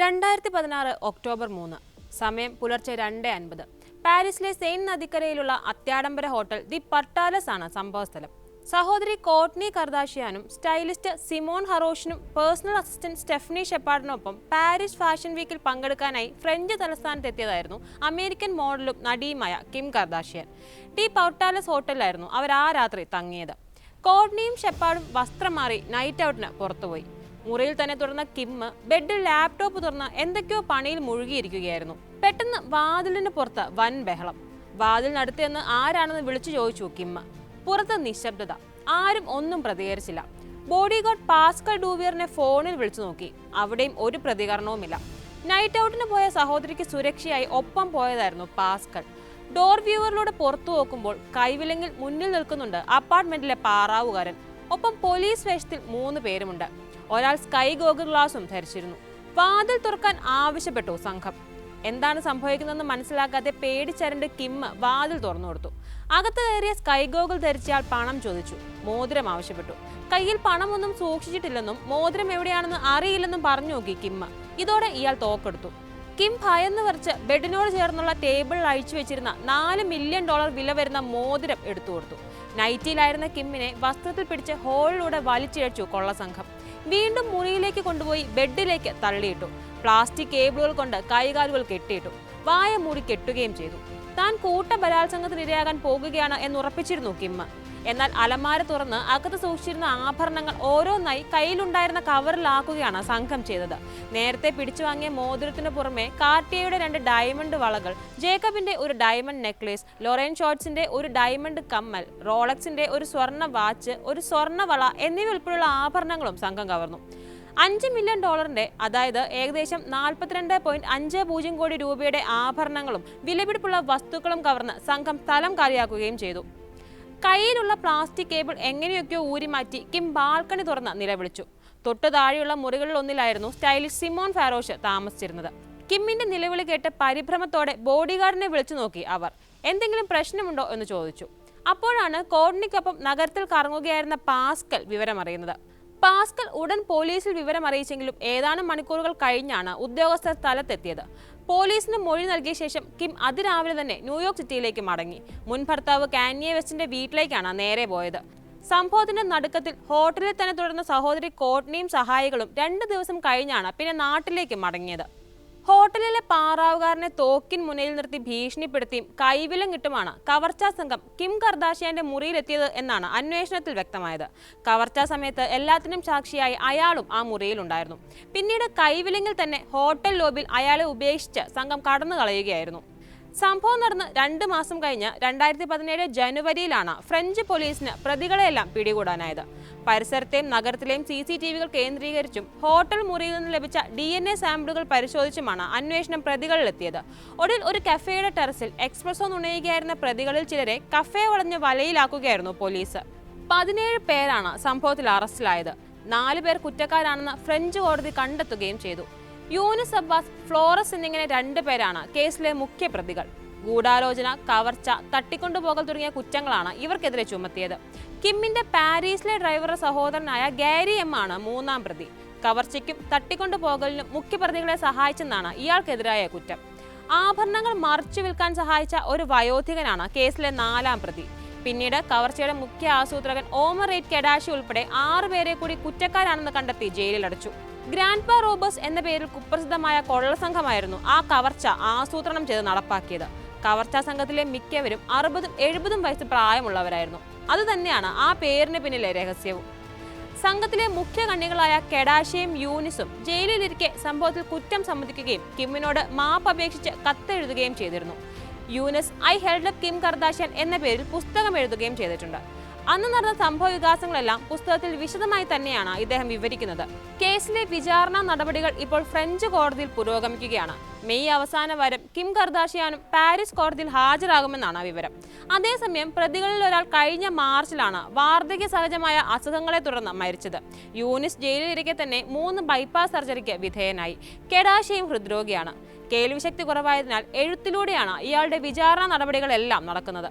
രണ്ടായിരത്തി പതിനാറ് ഒക്ടോബർ മൂന്ന്. സമയം പുലർച്ചെ രണ്ട് അൻപത്. പാരീസിലെ സെയിൻ നദിക്കരയിലുള്ള അത്യാഡംബര ഹോട്ടൽ ദി പർട്ടാലസ് ആണ് സംഭവസ്ഥലം സഹോദരി കോട്ട്നി കർദാഷിയാനും സ്റ്റൈലിസ്റ്റ് സിമോൺ ഹറോഷിനും പേഴ്സണൽ അസിസ്റ്റന്റ് സ്റ്റെഫനി ഷെപ്പാർഡിനൊപ്പം പാരീസ് ഫാഷൻ വീക്കിൽ പങ്കെടുക്കാനായി ഫ്രഞ്ച് തലസ്ഥാനത്തെത്തിയതായിരുന്നു അമേരിക്കൻ മോഡലും നടിയുമായ കിം കർദാഷിയൻ. ദി പൗട്ടാലസ് ഹോട്ടലിലായിരുന്നു അവർ ആ രാത്രി തങ്ങിയത്. കോട്നിയും ഷെപ്പാർഡും വസ്ത്രം മാറി നൈറ്റ് ഔട്ടിന് പുറത്തുപോയി. മുറിയിൽ തന്നെ തുടർന്ന കിമ്മ് ബെഡിൽ ലാപ്ടോപ്പ് തുറന്ന എന്തൊക്കെയോ പണിയിൽ മുഴുകിയിരിക്കുകയായിരുന്നു. പെട്ടെന്ന് വാതിലിന് പുറത്ത് വൻ ബഹളം. വാതിലിനടുത്തെന്ന് ആരാണെന്ന് വിളിച്ചു ചോദിച്ചു കിമ്മ പുറത്ത് നിശബ്ദത. ആരും ഒന്നും പ്രതികരിച്ചില്ല. ബോഡി ഗാർഡ് പാസ്കൽ ഡൂവിയറിനെ ഫോണിൽ വിളിച്ചു നോക്കി. അവിടെയും ഒരു പ്രതികരണവുമില്ല. നൈറ്റ് ഔട്ടിന് പോയ സഹോദരിക്ക് സുരക്ഷയായി ഒപ്പം പോയതായിരുന്നു പാസ്കൽ. ഡോർ വ്യൂവറിലൂടെ പുറത്തു നോക്കുമ്പോൾ കൈവിലെങ്കിൽ മുന്നിൽ നിൽക്കുന്നുണ്ട് അപ്പാർട്ട്മെന്റിലെ പാറാവുകാരൻ. ഒപ്പം പോലീസ് വേഷത്തിൽ മൂന്ന് പേരുമുണ്ട്. ഒരാൾ സ്കൈ ഗോഗിൾ ഗ്ലാസും ധരിച്ചിരുന്നു. വാതിൽ തുറക്കാൻ ആവശ്യപ്പെട്ടു സംഘം. എന്താണ് സംഭവിക്കുന്നതെന്ന് മനസ്സിലാക്കാതെ പേടിച്ചരണ്ട് കിമ്മ് വാതിൽ തുറന്നു കൊടുത്തു. അകത്ത് കയറിയ സ്കൈ ഗോഗിൾ ധരിച്ചയാൾ പണം ചോദിച്ചു. മോതിരം ആവശ്യപ്പെട്ടു. കയ്യിൽ പണമൊന്നും സൂക്ഷിച്ചിട്ടില്ലെന്നും മോതിരം എവിടെയാണെന്ന് അറിയില്ലെന്നും പറഞ്ഞു നോക്കി കിമ്മ് ഇതോടെ ഇയാൾ തോക്കെടുത്തു. കിം ഭയന്ന് വരച്ച് ബെഡിനോട് ചേർന്നുള്ള ടേബിളിൽ അഴിച്ചു വെച്ചിരുന്ന നാല് മില്യൺ ഡോളർ വില വരുന്ന മോതിരം എടുത്തു കൊടുത്തു. നൈറ്റിയിലായിരുന്ന കിമ്മിനെ വസ്ത്രത്തിൽ പിടിച്ച് ഹോളിലൂടെ വലിച്ചിഴച്ചു കൊള്ളസംഘം വീണ്ടും മുറിയിലേക്ക് കൊണ്ടുപോയി ബെഡിലേക്ക് തള്ളിയിട്ടു. പ്ലാസ്റ്റിക് കേബിളുകൾ കൊണ്ട് കൈകാലുകൾ കെട്ടിയിട്ടു. വായ മൂടി കെട്ടുകയും ചെയ്തു. താൻ കൂട്ട ബലാത്സംഗത്തിനിരയാകാൻ പോകുകയാണ് എന്ന് ഉറപ്പിച്ചിരുന്നു കിമ്മ്. എന്നാൽ അലമാര തുറന്ന് അകത്ത് സൂക്ഷിച്ചിരുന്ന ആഭരണങ്ങൾ ഓരോന്നായി കയ്യിലുണ്ടായിരുന്ന കവറിലാക്കുകയാണ് സംഘം ചെയ്തത്. നേരത്തെ പിടിച്ചു വാങ്ങിയ മോതിരത്തിന് പുറമെ കാർട്ടിയയുടെ രണ്ട് ഡയമണ്ട് വളകൾ ജേക്കബിന്റെ ഒരു ഡയമണ്ട് നെക്ലേസ് ലൊറൈൻ ഷോർട്സിന്റെ ഒരു ഡയമണ്ട് കമ്മൽ റോളക്സിന്റെ ഒരു സ്വർണ വാച്ച് ഒരു സ്വർണ വള എന്നിവ ഉൾപ്പെടെയുള്ള ആഭരണങ്ങളും സംഘം കവർന്നു. അഞ്ച് മില്യൺ ഡോളറിന്റെ അതായത് ഏകദേശം നാൽപ്പത്തിരണ്ട് പോയിന്റ് അഞ്ച് പൂജ്യം കോടി രൂപയുടെ ആഭരണങ്ങളും വിലപിടിപ്പുള്ള വസ്തുക്കളും കവർന്ന് സംഘം സ്ഥലം കാലിയാക്കുകയും ചെയ്തു. കയ്യിലുള്ള പ്ലാസ്റ്റിക് കേബിൾ എങ്ങനെയൊക്കെയോ ഊരിമാറ്റി കിം ബാൽക്കണി തുറന്ന് നിലവിളിച്ചു. തൊട്ടു താഴെയുള്ള മുറികളിൽ ഒന്നിലായിരുന്നു സ്റ്റൈലിഷ് സിമോൺ ഫാരോഷ് താമസിച്ചിരുന്നത്. കിമ്മിന്റെ നിലവിളി കേട്ട് പരിഭ്രമത്തോടെ ബോഡിഗാർഡിനെ വിളിച്ചു നോക്കി അവർ. എന്തെങ്കിലും പ്രശ്നമുണ്ടോ എന്ന് ചോദിച്ചു. അപ്പോഴാണ് കോർണിക്കൊപ്പം നഗരത്തിൽ കറങ്ങുകയായിരുന്ന പാസ്കൽ വിവരമറിയുന്നത്. പാസ്കൽ ഉടൻ പോലീസിൽ വിവരം അറിയിച്ചെങ്കിലും ഏതാനും മണിക്കൂറുകൾ കഴിഞ്ഞാണ് ഉദ്യോഗസ്ഥർ സ്ഥലത്തെത്തിയത്. പോലീസിന് മൊഴി നൽകിയ ശേഷം കിം അതിരാവിലെ തന്നെ ന്യൂയോർക്ക് സിറ്റിയിലേക്ക് മടങ്ങി. മുൻ ഭർത്താവ് കാനിയ വെസ്റ്റിന്റെ വീട്ടിലേക്കാണ് നേരെ പോയത്. സംഭവത്തിന്റെ നടുക്കത്തിൽ ഹോട്ടലിൽ തന്നെ തുടർന്ന സഹോദരി കോട്നിയും സഹായികളും രണ്ട് ദിവസം കഴിഞ്ഞാണ് പിന്നെ നാട്ടിലേക്ക് മടങ്ങിയത്. ഹോട്ടലിലെ പാറാവുകാരനെ തോക്കിൻ മുനയിൽ നിർത്തി ഭീഷണിപ്പെടുത്തിയും കൈവിലം കിട്ടുമാണ് കവർച്ചാ സംഘം കിം കർദാഷിയാന്റെ മുറിയിലെത്തിയത് എന്നാണ് അന്വേഷണത്തിൽ വ്യക്തമായത്. കവർച്ചാ സമയത്ത് എല്ലാത്തിനും സാക്ഷിയായി അയാളും ആ മുറിയിലുണ്ടായിരുന്നു. പിന്നീട് കൈവിലങ്ങിൽ തന്നെ ഹോട്ടൽ ലോബിൽ അയാളെ ഉപേക്ഷിച്ച് സംഘം കടന്നു കളയുകയായിരുന്നു സംഭവം നടന്ന് രണ്ട് മാസം കഴിഞ്ഞ് രണ്ടായിരത്തി പതിനേഴ് ജനുവരിയിലാണ് ഫ്രഞ്ച് പോലീസിന് പ്രതികളെയെല്ലാം പിടികൂടാനായത്. പരിസരത്തെയും നഗരത്തിലെയും സി സി ടി വികൾ കേന്ദ്രീകരിച്ചും ഹോട്ടൽ മുറിയിൽ നിന്ന് ലഭിച്ച ഡി എൻ എ സാമ്പിളുകൾ പരിശോധിച്ചുമാണ് അന്വേഷണം പ്രതികളിലെത്തിയത്. ഒടുവിൽ ഒരു കഫേയുടെ ടെറസിൽ എക്സ്പ്രസോ നുണയുകയായിരുന്ന പ്രതികളിൽ ചിലരെ കഫേ വളഞ്ഞ് വലയിലാക്കുകയായിരുന്നു പോലീസ്. പതിനേഴ് പേരാണ് സംഭവത്തിൽ അറസ്റ്റിലായത്. നാല് പേർ കുറ്റക്കാരാണെന്ന് ഫ്രഞ്ച് കോടതി കണ്ടെത്തുകയും ചെയ്തു. യൂനിസ് അബ്ബാസ് ഫ്ലോറസ് എന്നിങ്ങനെ രണ്ടു പേരാണ് കേസിലെ മുഖ്യ പ്രതികൾ. ഗൂഢാലോചന കവർച്ച തട്ടിക്കൊണ്ടുപോകൽ തുടങ്ങിയ കുറ്റങ്ങളാണ് ഇവർക്കെതിരെ ചുമത്തിയത്. കിമ്മിന്റെ പാരീസിലെ ഡ്രൈവറുടെ സഹോദരനായ ഗാരി എം ആണ് മൂന്നാം പ്രതി. കവർച്ചയ്ക്കും തട്ടിക്കൊണ്ടുപോകലിനും മുഖ്യപ്രതികളെ സഹായിച്ചെന്നാണ് ഇയാൾക്കെതിരായ കുറ്റം. ആഭരണങ്ങൾ മറിച്ചു വിൽക്കാൻ സഹായിച്ച ഒരു വയോധികനാണ് കേസിലെ നാലാം പ്രതി. പിന്നീട് കവർച്ചയുടെ മുഖ്യ ആസൂത്രകൻ ഓമർ റേറ്റ് കെഡാഷി ഉൾപ്പെടെ ആറുപേരെ കൂടി കുറ്റക്കാരാണെന്ന് കണ്ടെത്തി ജയിലിലടച്ചു. ഗ്രാൻഡ് പാ റോബേഴ്സ് എന്ന പേരിൽ കുപ്രസിദ്ധമായ കൊള്ള സംഘമായിരുന്നു ആ കവർച്ച ആസൂത്രണം ചെയ്ത് നടപ്പാക്കിയത്. കവർച്ചാ സംഘത്തിലെ മിക്കവരും അറുപതും എഴുപതും വയസ്സ് പ്രായമുള്ളവരായിരുന്നു. അത് തന്നെയാണ് ആ പേരിന് പിന്നിലെ രഹസ്യവും. സംഘത്തിലെ മുഖ്യ കണ്ണികളായ കെഡാഷയും യൂനിസും ജയിലിലിരിക്കെ സംഭവത്തിൽ കുറ്റം സമ്മതിക്കുകയും കിമ്മിനോട് മാപ്പ് അപേക്ഷിച്ച് കത്തെഴുതുകയും ചെയ്തിരുന്നു. Yunus I held Kim Kardashian എന്ന പേരിൽ പുസ്തകം എഴുതുകയും ചെയ്തിട്ടുണ്ട്. അന്ന് നടന്ന സംഭവ വികാസങ്ങളെല്ലാം പുസ്തകത്തിൽ വിശദമായി തന്നെയാണ് ഇദ്ദേഹം വിവരിക്കുന്നത്. കേസിലെ വിചാരണ നടപടികൾ ഇപ്പോൾ ഫ്രഞ്ച് കോടതിയിൽ പുരോഗമിക്കുകയാണ്. മെയ് അവസാന വാരം കിം കർദാഷിയാനും പാരീസ് കോടതിയിൽ ഹാജരാകുമെന്നാണ് വിവരം. അതേസമയം പ്രതികളിൽ ഒരാൾ കഴിഞ്ഞ മാർച്ചിലാണ് വാർദ്ധക്യ സഹജമായ അസുഖങ്ങളെ തുടർന്ന് മരിച്ചത്. യൂനിസ് ജയിലിലിരിക്കെ തന്നെ മൂന്ന് ബൈപ്പാസ് സർജറിക്ക് വിധേയനായി. കെഡാഷിയും ഹൃദ്രോഗിയാണ്. കേൾവിശക്തി കുറവായതിനാൽ എഴുത്തിലൂടെയാണ് ഇയാളുടെ വിചാരണ നടപടികളെല്ലാം നടക്കുന്നത്.